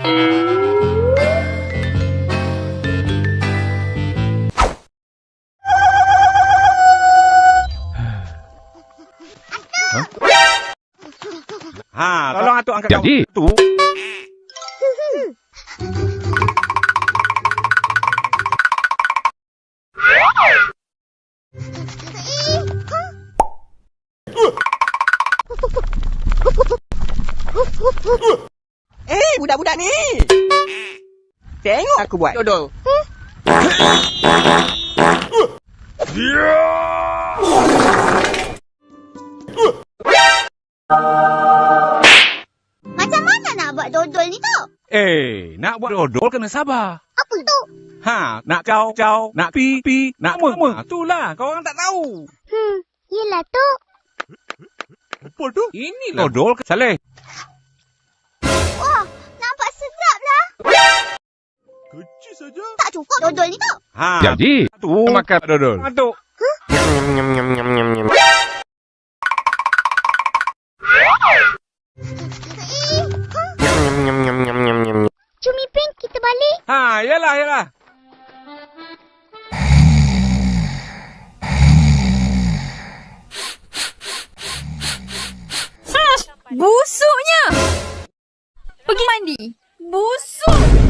Ha, tolong atuk angkat Jadi? tu. Eh, budak-budak ni. Tengok aku buat dodol. Macam mana nak buat dodol ni tu? Eh, nak buat dodol kena sabar. Apa tu? Ha, nak kau, kau, nak pi, pi, nak me, me. Itulah, kau orang tak tahu. Hmm, yelah tu. Apa tu? Ini dodol ke Saleh. Ha, Jadi, tu. makan dodol. Atuk. Cumi pink kita balik. Ha, yalah, yalah. Busuknya. Pergi mandi. Busuk.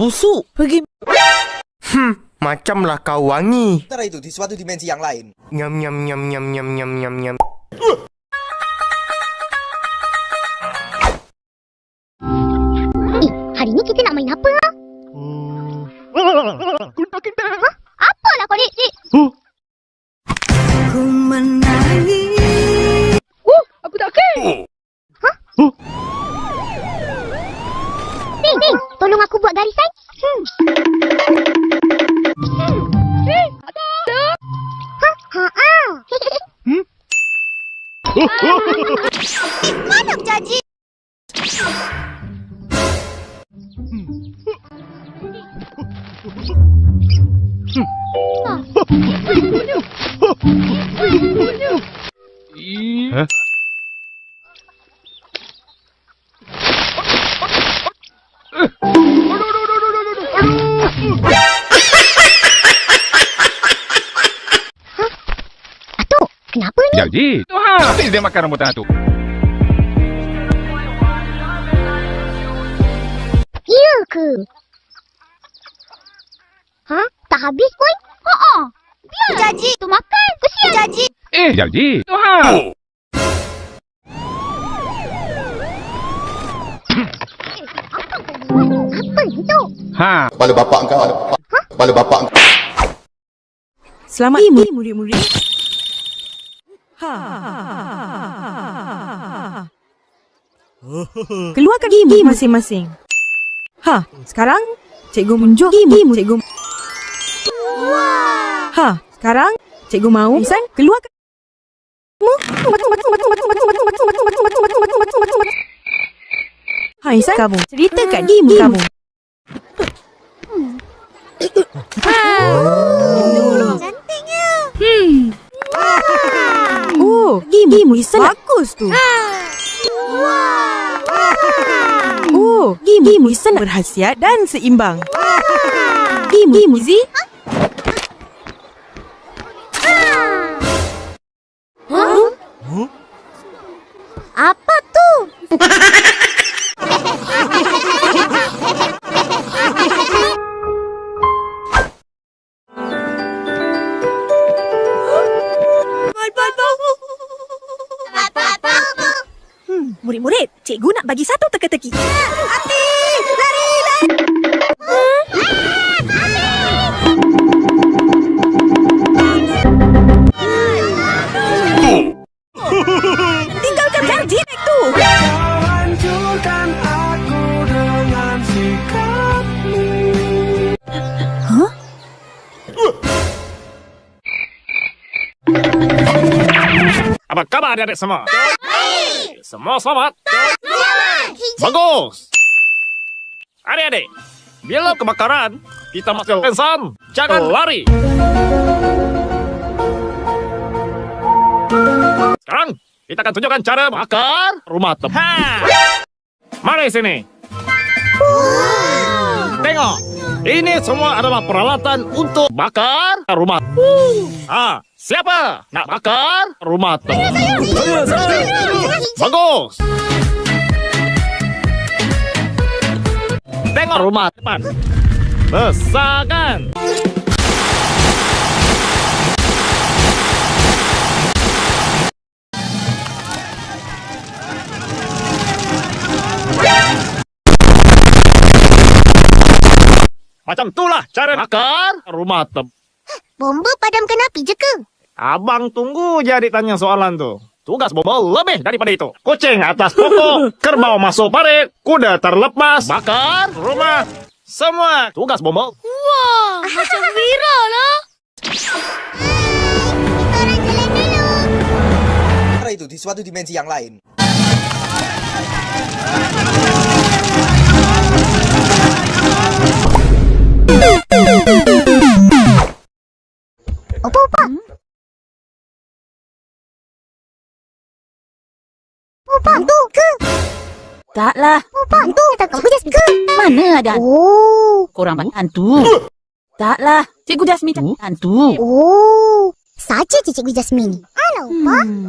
Busuk. Pergi. Macamlah kau wangi. Antara itu di suatu dimensi yang lain. Nyam nyam nyam nyam nyam nyam nyam nyam. Eh, hari ni kita nak main apa? Ha? Apalah kau ni? Dik? Ku menangis. Uh, aku tak okay. Ha? Tolong aku buat garisan. Hmm. Hmm. Eh, ada. Ha, ha, ah. Hmm? Mana berjanji? Hah? Jadi, tu ha. Habis dia makan rambutan tu. Ya ke? Ha? Tak habis pun? Haa. Biar. Jaji. Tu makan. Kesian. Jaji. Eh, jadi, tu ha. Apa itu? Ha. Kepala bapak kau. Kepala bapak kau. Selamat pagi murid-murid. Keluarkan gigi masing-masing. Ha, sekarang cikgu munjuk gigi cikgu. Ha, sekarang cikgu mau Isan keluarkan Ha, Isan kamu ceritakan gigi kamu. Cantiknya. Oh, gigi Isan bagus tu. Oh, gigi Isan berhasiat dan seimbang. Gigi Muzi Apa murid-murid, cikgu nak bagi satu teka-teki. Tinggalkan janji tu. Apa khabar adik semua? Semua selamat? Bagus. Adik-adik, bila kebakaran, kita masuk pensan. Jangan lari. Sekarang kita akan tunjukkan cara bakar rumah tem. Ha! Mari sini. Tengok. Ini semua adalah peralatan untuk bakar rumah. Ah, siapa nak bakar rumah tem? Bagus. Tengok rumah depan. Besar kan? Macam itulah cara bakar rumah tem. Bomba padamkan api je ke? Abang tunggu je adik tanya soalan tu. Tugas bomba lebih daripada itu. Kucing atas pokok, kerbau masuk parit, kuda terlepas, bakar rumah. Semua tugas bomba. Wah, macam viral lah. Orang jalan dulu. Cara itu di suatu dimensi yang lain. Taklah. Opa, tu. Cikgu Jasmine ke? Mana ada Oh. korang banyak hantu? Taklah. Cikgu Jasmine cakap hantu. Oh. Saja je Cikgu Jasmine. Alah, Opa. Hmm.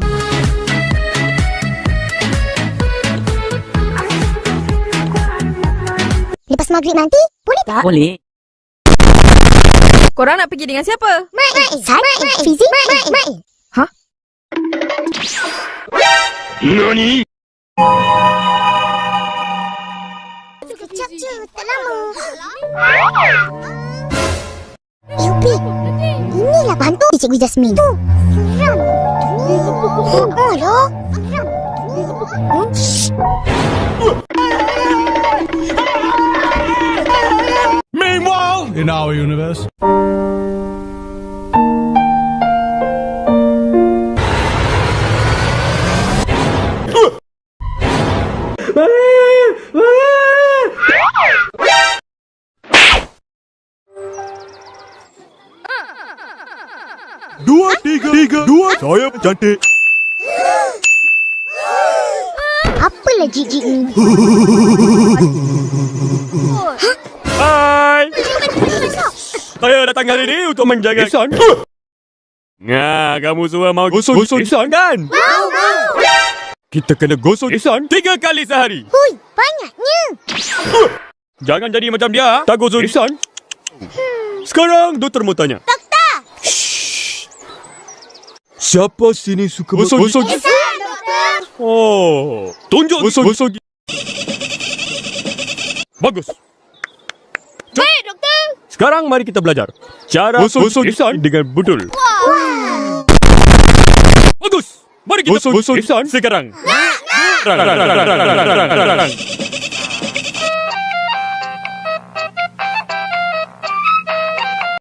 Lepas maghrib nanti, boleh tak? Boleh. Korang nak pergi dengan siapa? Mak, mak, mak, mak, fizik, mak, mak. Hah? Nani? Eh, Upi. Inilah hantu Cikgu Jasmine. Tu. Seram. Oh, loh. Hmm? Meanwhile, in our universe. Dua, tiga, tiga, dua. Saya cantik. Apalah jijik ni? Hai. Saya datang hari ini untuk menjaga Ihsan. Nah, kamu semua mau gosok, gosok Ihsan kan? Mau, mau. Kita kena gosok Ihsan tiga kali sehari. Hui, banyaknya. Jangan jadi macam dia. Tak gosok Ihsan. Sekarang doktor mau tanya. Doktor. Siapa sini suka Ihsan, doktor. Oh, tunjuk gosok, gosok. Bagus. Baik, doktor. Sekarang mari kita belajar cara Ihsan dengan betul. Wow. Bagus. Mari kita Ihsan sekarang. Rang, rang, rang, rang, rang, rang, rang, rang.